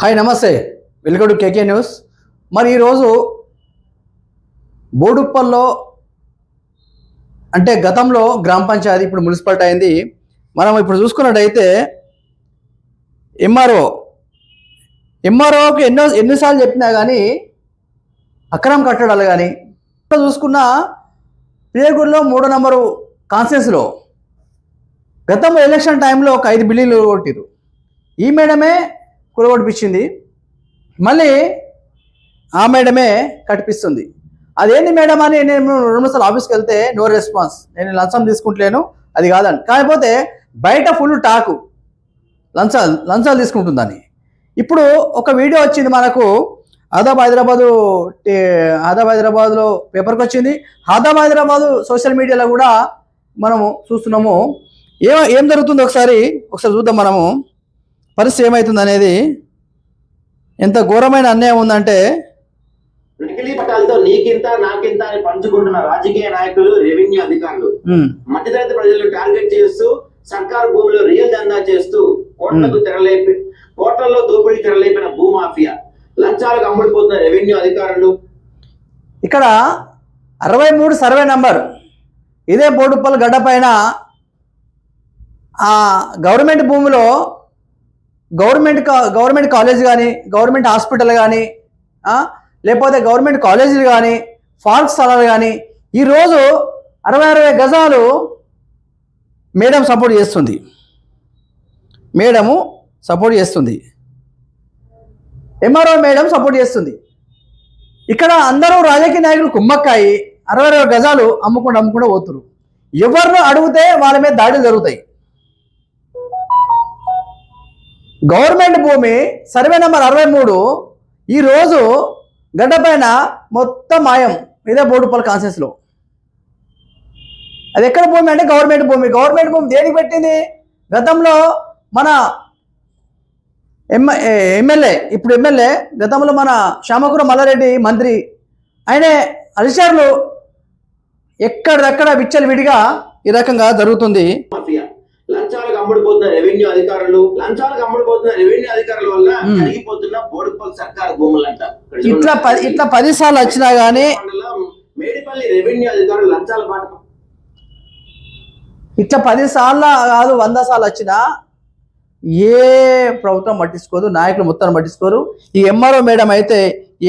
Hi నమస్తే. Welcome to KK news. మరి ఈరోజు బోడుప్పల్లో అంటే గతంలో గ్రామ పంచాయతీ ఇప్పుడు మున్సిపాలిటీ అయింది. మనం ఇప్పుడు చూసుకున్నట్టయితే ఎంఆర్ఓ ఎంఆర్ఓకి ఎన్నో ఎన్నిసార్లు చెప్పినా కానీ అక్రమ కట్టడాలు కానీ చూసుకున్న ప్రియగూడలో మూడో నంబరు కాన్సెన్స్లో గతంలో ఎలక్షన్ టైంలో ఒక ఐదు బిల్లీలు కొట్టిరు ఈ మేడమే కూలగొట్టిపించింది మళ్ళీ ఆ మేడమే కట్టిపిస్తుంది. అదేంటి మేడం అని నేను రెండు సార్లు ఆఫీస్కి వెళ్తే నో రెస్పాన్స్ నేను లంచం తీసుకుంటలేను అది కాదని. కాకపోతే బయట ఫుల్ టాకు లంచాలు లంచాలు తీసుకుంటుందని ఇప్పుడు ఒక వీడియో వచ్చింది మనకు ఆదాబ్ హైదరాబాదు టే- ఆదాబ్ హైదరాబాద్లో పేపర్కి వచ్చింది. ఆదాబ్ హైదరాబాదు సోషల్ మీడియాలో కూడా మనము చూస్తున్నాము. ఏం ఏం జరుగుతుందో ఒకసారి ఒకసారి చూద్దాం మనము. పరిస్థితి ఏమవుతుంది అనేది ఎంత ఘోరమైన అన్యాయం ఉందంటే పిడికిలి పట్టాలతో నీకింత నాకింత అని పంచుకుంటున్న రాజకీయ నాయకులు రెవెన్యూ అధికారులు. మధ్యతరగతి ప్రజలను టార్గెట్ చేస్తూ సర్కారు భూమిలో రియల్ దందా చేస్తూ కోట్లకు తెరలేపి కోట్లలో దోపిడీ తెరలేపిన భూమాఫియా లంచాలకు అమ్ముడిపోతున్న రెవెన్యూ అధికారులు. ఇక్కడ అరవై మూడు సర్వే నంబర్. ఇదే బోడుప్పల్ గడ్డ పైన ఆ గవర్నమెంట్ భూమిలో గవర్నమెంట్ గవర్నమెంట్ కాలేజ్ కానీ గవర్నమెంట్ హాస్పిటల్ కానీ లేకపోతే గవర్నమెంట్ కాలేజీలు కానీ ఫార్క్ స్థలాలు కానీ ఈరోజు అరవై అరవై గజాలు మేడం సపోర్ట్ చేస్తుంది. మేడము సపోర్ట్ చేస్తుంది. ఎంఆర్ఓ మేడం సపోర్ట్ చేస్తుంది. ఇక్కడ అందరూ రాజకీయ నాయకులు కుమ్మక్కాయి అరవై అరవై గజాలు అమ్ముకుండా అమ్ముకుండా పోతున్నారు ఎవరిని అడిగితే వాళ్ళ మీద దాడులు జరుగుతాయి. గవర్నమెంట్ భూమి సర్వే నెంబర్ అరవై మూడు. ఈరోజు గడ్డ పైన మొత్తం మాయం ఇదే బోడుపల్ కాన్సెన్స్లో అది ఎక్కడ భూమి అంటే గవర్నమెంట్ భూమి. గవర్నమెంట్ భూమి దేనికి పెట్టింది? గతంలో మన ఎమ్ ఎమ్మెల్యే ఇప్పుడు ఎమ్మెల్యే గతంలో మన శ్యామకుర మల్లారెడ్డి మంత్రి ఆయనే అధికారులు ఎక్కడెక్కడ విచ్చలు విడిగా ఈ రకంగా జరుగుతుంది. అమ్ముడిపోతున్న రెవెన్యూ అధికారులు లంచాలకు అమ్ముడిపోతున్న రెవెన్యూ అధికారుల వల్ల మ్మ్. జరిగిపోతున్న బోడుపల్ సర్కారు ఇక్కడ చూడండి. ఇట్లా ఇట్లా పది సార్లు వచ్చినా మండలం మేడిపల్లి రెవెన్యూ అధికారులు లంచాల మాట ఇట్లా పది సార్లు కాదు వంద సార్లు వచ్చినా ఏ ప్రభుత్వం పట్టించుకోదు నాయకులు మొత్తం పట్టించుకోరు. ఈ ఎంఆర్ఓ మేడం అయితే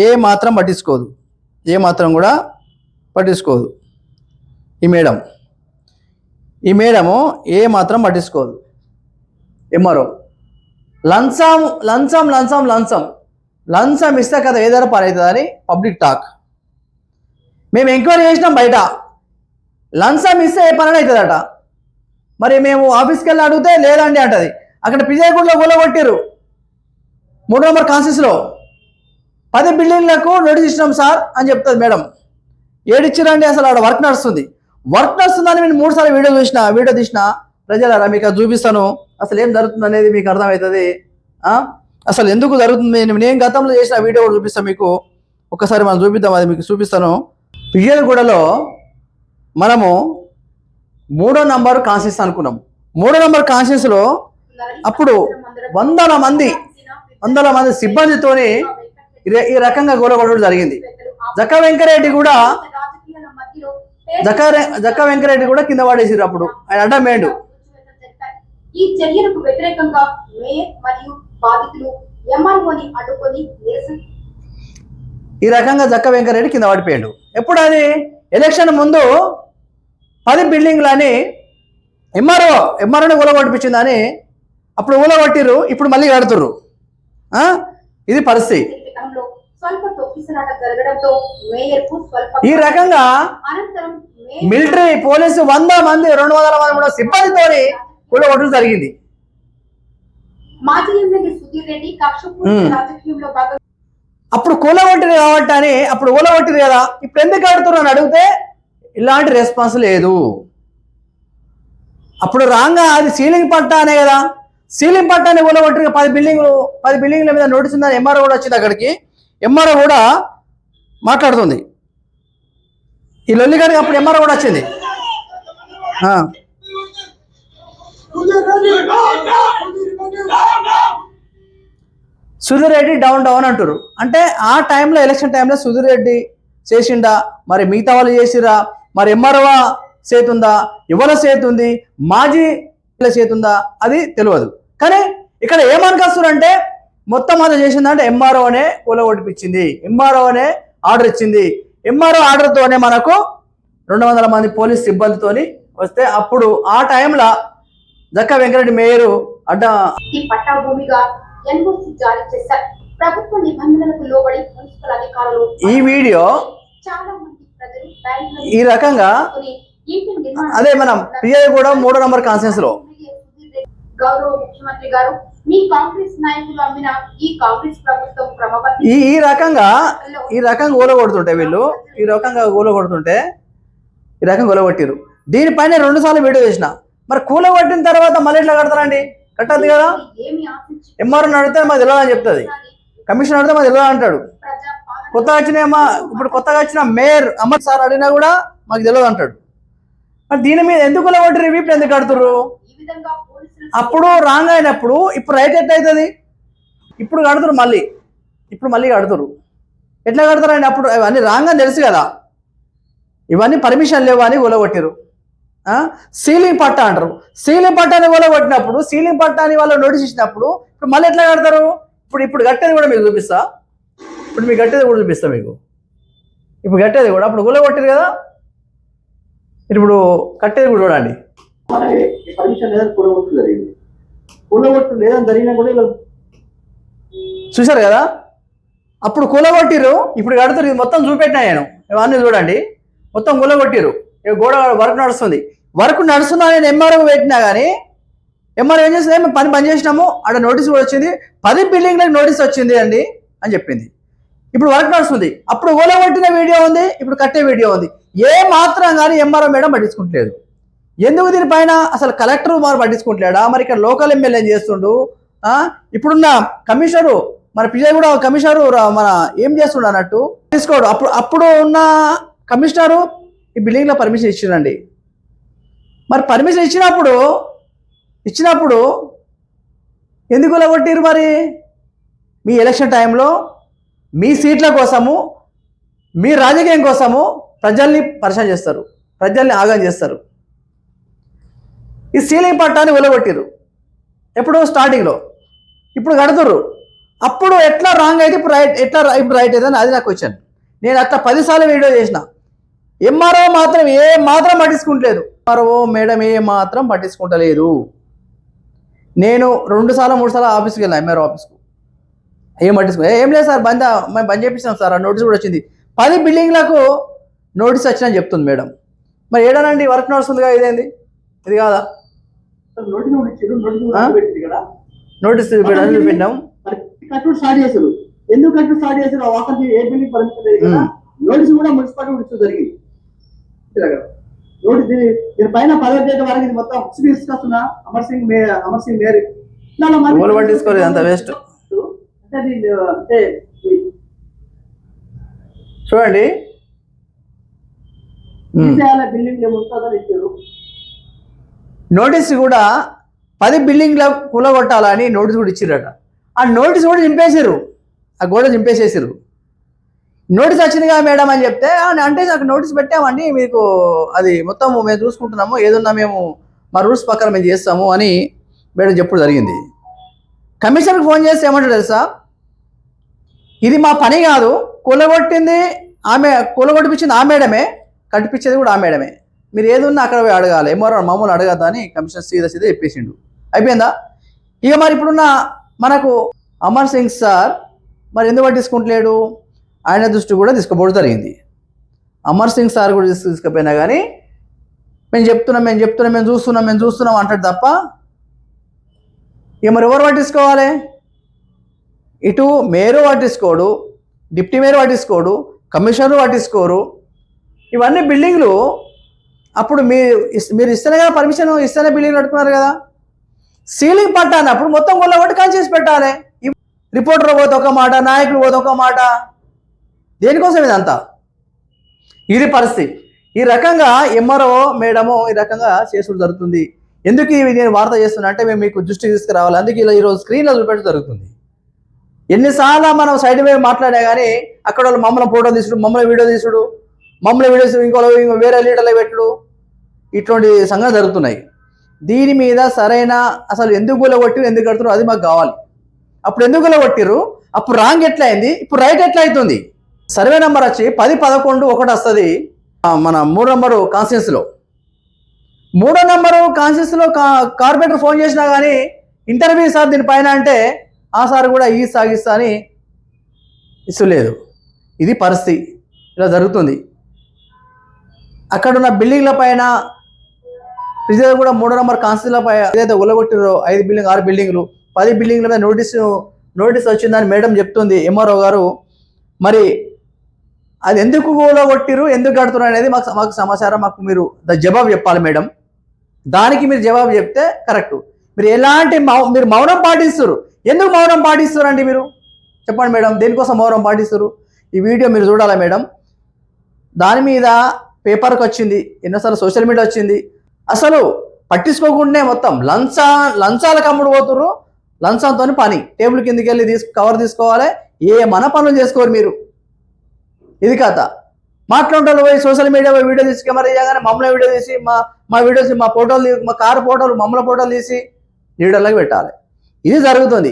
ఏ మాత్రం పట్టించుకోదు. ఏ మాత్రం కూడా పట్టించుకోదు. ఈ మేడం. ఈ మేడము ఏ మాత్రం పట్టించుకోదు. ఎంఆర్ఓ లంచం లంచం లంచం లంచం. లంచం ఇస్తే కదా ఏదైనా పని అవుతుందని పబ్లిక్ టాక్. మేము ఎంక్వైరీ చేసినాం బయట. లంచం ఇస్తే ఏ పని అవుతుందట. మరి మేము ఆఫీస్కి వెళ్ళి అడిగితే లేదండి అంటది. అక్కడ పిజాయగూడలో గోల కొట్టారు మూడు నెంబర్ కాన్సెస్లో పది బిల్డింగ్లకు నోటీస్ ఇచ్చినాం సార్ అని చెప్తుంది మేడం. ఏడిచ్చిరండి అసలు ఆడ వర్క్ నడుస్తుంది. వర్క్ నడుస్తుందని నేను మూడుసార్లు వీడియో చూసిన వీడియో తీసిన ప్రజలారా మీకు చూపిస్తాను. అసలు ఏం జరుగుతుంది అనేది మీకు అర్థమవుతుంది. అసలు ఎందుకు జరుగుతుంది? నేను నేను గతంలో చేసిన వీడియో కూడా చూపిస్తాను మీకు. ఒకసారి మనం చూపిద్దాం అది మీకు చూపిస్తాను. పియ్యలగూడలో మనము మూడో నంబర్ కాన్షియస్ అనుకున్నాం. మూడో నంబర్ కాన్షియస్లో అప్పుడు వందల మంది వందల మంది సిబ్బందితోని ఈ ఈ రకంగా గోలగొట్టడం జరిగింది. జక్క వెంకరెడ్డి కూడా జక్క జక్క వెంకరెడ్డి కూడా కింద పడేసారు అప్పుడు. ఆయన అడ్డం వేయండు ఈ చర్యలకు వ్యతిరేకంగా మేయర్ మరియు బాధితులు ఎంఆర్ఓని అడ్డుకొని నిరసన ఈ రకంగా జక్క వెంకరెడ్డి కింద పడిపోయాడు. ఎప్పుడు అది ఎలక్షన్ ముందు పది బిల్డింగ్లని ఎంఆర్ఓ ఎంఆర్ఓని ఊలగొట్టిపించిందని అప్పుడు ఊలగొట్టిర్రు ఇప్పుడు మళ్ళీ కడుతుర్రు. ఆ? ఇది పరిస్థితి. ఈ రకంగా మిలిటరీ పోలీసు వంద మంది రెండు వందల మంది కూడా సిబ్బందితోని కూలగొట్టడం జరిగింది. అప్పుడు కూలగొట్టిరు కాబట్టి అని అప్పుడు కూలగొట్టిరు కదా. ఇప్పుడు ఎందుకు ఆడుతున్నారు అని అడిగితే ఇలాంటి రెస్పాన్స్ లేదు. అప్పుడు రాంగా అది సీలింగ్ పట్టా అనే కదా. సీలింగ్ పట్టాని కూలగొట్టిరు పది బిల్డింగ్లు పది బిల్డింగ్ల మీద నోటీస్ ఉందని ఎంఆర్ఓ కూడా వచ్చింది అక్కడికి. ఎంఆర్ఓ కూడా మాట్లాడుతుంది. ఈ లొల్లిగాడికి అప్పుడు ఎంఆర్ఓ కూడా వచ్చింది. సుధీరెడ్డి డౌన్ డౌన్ అంటారు అంటే ఆ టైంలో ఎలక్షన్ టైంలో సుధీరెడ్డి చేసిండా? మరి మిగతా వాళ్ళు చేసిరా మరి ఎంఆర్ఓ చేతుందా ఎవరి సేతుంది మాజీ చేతుందా అది తెలియదు కానీ ఇక్కడ ఏమనుకొస్తున్నారంటే మొత్తం అంతా చేసిందంటే ఎంఆర్ఓనే కూలగొట్టిపించింది ఎంఆర్ఓనే ఆర్డర్ ఇచ్చింది. ఎంఆర్ఓ ఆర్డర్తోనే మనకు రెండు వందల మంది పోలీస్ సిబ్బందితోని వస్తే అప్పుడు ఆ టైంలో జక్క వెంకరెడ్డి మేయరు అడ్డ ఈ పట్టా భూమిగా ఎన్ఓసి జారీ చేశారు. ప్రభుత్వ నిబంధనలకు లోబడి మున్సిపల్ అధికారులు ఈ వీడియో చాలా మంది ప్రజలు ఈ రకంగా అదే మనం పిఐ కూడా మూడో నంబర్ కాన్సెన్స్లో గౌరవ ముఖ్యమంత్రి గారు మీ కాంగ్రెస్ నాయకులు అమ్మిన ఈ కాంగ్రెస్ ప్రభుత్వం క్రమబద్ధ ఈ ఈ రకంగా ఈ రకంగా ఊలగొడుతుంటే వీళ్ళు ఈ రకంగా ఊలగొడుతుంటే ఈ రకంగా కూలగొట్టిరు దీనిపైన రెండు సార్లు వీడియో చేసిన. మరి కూలగొట్టిన తర్వాత మళ్ళీ ఎట్లా కడతారండి? కట్టద్దు కదా? ఏమి ఆశించి ఎంఆర్ఓ అడిగితే మాకు తెలియదని చెప్తుంది. కమిషన్ అడిగితే మాకు తెలియదు అంటాడు. కొత్తగా వచ్చిన ఏమా- ఇప్పుడు కొత్తగా వచ్చిన మేయర్ అమర్ సార్ అడిగినా కూడా మాకు తెలియదు అంటాడు. మరి దీని మీద ఎందుకు కూలగొట్టిరు ఇప్పుడు ఎందుకు కడుతుర్రు? అప్పుడు రాంగ్ అయినప్పుడు ఇప్పుడు రైట్ ఎట్ అవుతుంది? ఇప్పుడు కడుతురు మళ్ళీ. ఇప్పుడు మళ్ళీ కడుతురు ఎట్లా కడతారండి? అప్పుడు అవన్నీ రాంగ్ అని తెలుసు కదా. ఇవన్నీ పర్మిషన్ లేవు అని కూలగొట్టిరు సీలింగ్ పట్టా అంటారు. సీలింగ్ పట్టాని కూలగొట్టినప్పుడు సీలింగ్ పట్టాని వాళ్ళు నోటీస్ ఇచ్చినప్పుడు ఇప్పుడు మళ్ళీ ఎట్లా కడతారు? ఇప్పుడు ఇప్పుడు కట్టేది కూడా మీకు చూపిస్తా. ఇప్పుడు మీకు కట్టేది కూడా చూపిస్తా మీకు. ఇప్పుడు కట్టేది కూడా అప్పుడు కూలగొట్టిరు కదా? ఇప్పుడు కట్టేది కూడా చూడండి. చూశారు కదా? అప్పుడు కూలగొట్టిరు ఇప్పుడు కడుతురు ఇది మొత్తం చూపెట్టినా నేను. ఇవన్నీ చూడండి. మొత్తం కూలగొట్టిరు గోడ వర్క్ నడుస్తుంది. వర్క్ నడుస్తున్నా నేను ఎంఆర్ఓ పెట్టినా కానీ ఎంఆర్ఓ ఏం చేస్తుంది మేము పని పని చేసినాము అక్కడ నోటీస్ కూడా వచ్చింది. పది బిల్డింగ్లకు నోటీస్ వచ్చింది అండి అని చెప్పింది. ఇప్పుడు వర్క్ నడుస్తుంది. అప్పుడు కూలగొట్టిన వీడియో ఉంది ఇప్పుడు కట్టే వీడియో ఉంది. ఏ మాత్రం కానీ ఎంఆర్ఓ మేడం పట్టించుకుంటలేదు. ఎందుకు దీనిపైన అసలు కలెక్టర్ మరి పట్టించుకుంటలేడా? మరి ఇక్కడ లోకల్ ఎమ్మెల్యే చేస్తుండు? ఇప్పుడున్న కమిషనరు మన పిజయ్ కూడా కమిషనరు మన ఏం చేస్తుండ అన్నట్టు? తీసుకోడు. అప్పుడు అప్పుడు ఉన్న కమిషనరు ఈ బిల్డింగ్లో పర్మిషన్ ఇచ్చిండండి మరి పర్మిషన్ ఇచ్చినప్పుడు ఇచ్చినప్పుడు ఎందుకు కొట్టిరు మరి? మీ ఎలక్షన్ టైంలో మీ సీట్ల కోసము మీ రాజకీయం కోసము ప్రజల్ని పరిచయం చేస్తారు ప్రజల్ని ఆగం చేస్తారు. ఈ సీలింగ్ పట్టాన్ని వెలగొట్టిరు ఎప్పుడు స్టార్టింగ్లో ఇప్పుడు కడుతుర్రు. అప్పుడు ఎట్లా రాంగ్ అయితే ఇప్పుడు రైట్ ఎట్లా ఇప్పుడు రైట్ అయితే అది నాకు వచ్చాను నేను అట్లా పదిసార్లు వీడియో చేసిన. ఎంఆర్ఓ మాత్రం ఏ మాత్రం పట్టించుకుంటలేదు. ఎంఆర్ఓ మేడం ఏ మాత్రం పట్టించుకుంటలేదు. నేను రెండు సార్లు మూడు సార్లు ఆఫీస్కి వెళ్ళాను ఎంఆర్ఓ ఆఫీస్కు. ఏం పట్టించుకో ఏం లేదు సార్ బంద్ మేము బంద్ చేపిస్తాం సార్ ఆ నోటీస్ కూడా వచ్చింది. పది బిల్డింగ్లకు నోటీస్ వచ్చిందని చెప్తుంది మేడం. మరి ఏడానండి వర్క్ నడుస్తుందిగా ఇదేంది? ఇది కాదా? నోటీస్ ఎందుకు స్టార్ట్ చేశారు. నోటీస్ కూడా మున్సిపాలిటీ జరిగింది. నోటీస్ దీని- దీనిపైన పదవి తేదీ వరకు ఇది మొత్తం తీసుకొస్తున్నా అమర్ సింగ్ మే అమర్ సింగ్ మేరీ. పట్టించుకోలేదు, అంత waste. అంటే చూడండి. నోటీస్ కూడా పది బిల్డింగ్ల కూలగొట్టాలని నోటీస్ కూడా ఇచ్చిరట ఆ నోటీస్ కూడా చింపేసారు ఆ గోడ చింపేసేసారు నోటీస్ వచ్చిందిగా మేడం అని చెప్తే అంటే నాకు నోటీస్ పెట్టామండి మీకు అది మొత్తం మేము చూసుకుంటున్నాము ఏదున్నా మేము మా రూల్స్ ప్రకారం మేము చేస్తాము అని మేడం చెప్పుడు జరిగింది. కమిషనర్కి ఫోన్ చేస్తే ఏమంటాడు తెలుసా? ఇది మా పని కాదు కూలగొట్టింది ఆమె కూలగొట్టిపించింది ఆ మేడమే కట్టిపించేది కూడా ఆ మేడమే. మీరు ఏది ఉన్నా అక్కడ పోయి అడగాలి ఏమో మామూలు అడగద్దా అని కమిషనర్ సీదా సీదా చెప్పేసిండు. అయిపోయిందా? ఇక మరి ఇప్పుడున్న మనకు అమర్ సింగ్ సార్ మరి ఎందుకు పట్టించుకుంటలేడు? ఆయన దృష్టి కూడా తీసుకుపోవడం జరిగింది. అమర్ సింగ్ సార్ కూడా తీసుకు తీసుకుపోయినా కానీ మేము చెప్తున్నాం మేము చెప్తున్నాం మేము చూస్తున్నాం మేము చూస్తున్నాం అంటాడు తప్ప ఇక మరి ఎవరు పట్టించుకోవాలి? ఇటు మేరు పట్టించుకోడు డిప్టీ మేరు పట్టించుకోడు కమిషనర్ పట్టించుకోరు. ఇవన్నీ బిల్డింగ్లు అప్పుడు మీరు మీరు ఇస్తేనే కదా పర్మిషన్ ఇస్తేనే బిల్డింగ్ కట్టుకున్నారు కదా. సీలింగ్ పట్టానప్పుడు మొత్తం గొల్ల కొట్టి కాల్ చేసి పెట్టాలి. రిపోర్టర్ పోతే ఒక మాట నాయకులు పోతే ఒక మాట. దేనికోసం ఇదంతా? ఇది పరిస్థితి. ఈ రకంగా ఎంఆర్ఓ మేడమో ఈ రకంగా చేసుడు జరుగుతుంది. ఎందుకు ఇవి నేను వార్త చేస్తున్నా అంటే మేము మీకు దృష్టికి తీసుకురావాలి. అందుకే ఇలా ఈరోజు స్క్రీన్లో చూపెట్టడం జరుగుతుంది. ఎన్నిసార్లు మనం సైడ్ మీద మాట్లాడా కానీ అక్కడ వాళ్ళు మమ్మల్ని ఫోటో తీసుడు మమ్మల్ని వీడియో తీసుడు మమ్మల్ని వీడియో తీసుడు ఇంకో ఇంకో వేరే లీటర్లు పెట్టుడు ఇటువంటి సంగతి జరుగుతున్నాయి. దీని మీద సరైన అసలు ఎందుకు గులగొట్టిరు ఎందుకు కడుతున్నారు అది మాకు కావాలి. అప్పుడు ఎందుకు గులగొట్టిరు అప్పుడు రాంగ్ ఎట్లా అయింది ఇప్పుడు రైట్ ఎట్లా అవుతుంది సర్వే నెంబర్ వచ్చి పది పదకొండు ఒకటి వస్తుంది. మన మూడు నెంబరు కాన్స్టిట్యూన్సీలో మూడో నెంబరు కాన్స్టిట్యూన్సీలో కా కార్పొరేటర్ ఫోన్ చేసినా కానీ ఇంటర్వ్యూ సార్ దీనిపైన అంటే ఆ సార్ కూడా ఈ సాగిస్తా అని ఇస్తలేదు ఇది పరిస్థితి. ఇలా జరుగుతుంది. అక్కడున్న బిల్డింగ్ల పైన విజయవాడ కూడా మూడో నెంబర్ కాన్స్టిట్యూన్లపై ఏదైతే ఉల్లగొట్టిరో ఐదు బిల్డింగ్ ఆరు బిల్డింగ్లు పది బిల్డింగ్ల మీద నోటీసు నోటీస్ వచ్చిందని మేడం చెప్తుంది ఎంఆర్ఓ గారు. మరి అది ఎందుకు కూలగొట్టిరు ఎందుకు కడుతున్నారు అనేది మాకు మాకు సమాచారం మాకు మీరు ద జవాబు చెప్పాలి మేడం. దానికి మీరు జవాబు చెప్తే కరెక్ట్. మీరు ఎలాంటి మౌ మీరు మౌనం పాటిస్తారు ఎందుకు మౌనం పాటిస్తారు అండి మీరు? చెప్పండి మేడం దేనికోసం మౌనం పాటిస్తారు ఈ వీడియో మీరు చూడాలా మేడం? దాని మీద పేపర్కి వచ్చింది ఎన్నోసార్లు సోషల్ మీడియా వచ్చింది. అసలు పట్టించుకోకుండానే మొత్తం లంచా లంచాలకు అమ్ముడు పోతుర్రు. లంచంతో పని. టేబుల్ కిందకి వెళ్ళి తీసు కవర్ తీసుకోవాలి. ఏ మన పనులు చేసుకోరు మీరు. ఇది కథ. మాట్లాడే పోయి సోషల్ మీడియా పోయి వీడియో తీసి కెమెరా చేయగానే మమ్మల్ని వీడియో తీసి మా మా వీడియోస్ మా ఫోటోలు మా కారు ఫోటోలు మమ్మల్ని ఫోటోలు తీసి లీడర్లకు పెట్టాలి. ఇది జరుగుతుంది.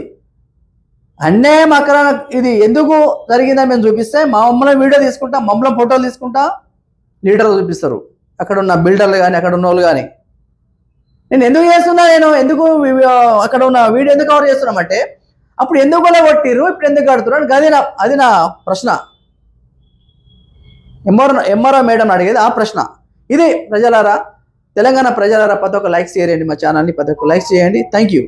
అన్యాయం అక్కడ ఇది ఎందుకు జరిగిందని మేము చూపిస్తే మా మమ్మల్ని వీడియో తీసుకుంటా మమ్మల్ని ఫోటోలు తీసుకుంటా లీడర్లు చూపిస్తారు. అక్కడ ఉన్న బిల్డర్లు కానీ అక్కడ ఉన్న వాళ్ళు కానీ నేను ఎందుకు చేస్తున్నా నేను? ఎందుకు అక్కడ ఉన్న వీడియో ఎందుకు కవర్ చేస్తున్నామంటే అప్పుడు ఎందుకు అలా కొట్టిర్రు ఇప్పుడు ఎందుకు కడుతున్నారు అది నా అది నా ప్రశ్న. ఎంఆర్ ఎంఆర్ఓ మేడం అడిగేది ఆ ప్రశ్న. ఇది ప్రజలారా తెలంగాణ ప్రజలారా ప్రతి ఒక లైక్స్ చేయండి మా ఛానల్ని ప్రతి ఒక లైక్స్ చేయండి. Thank you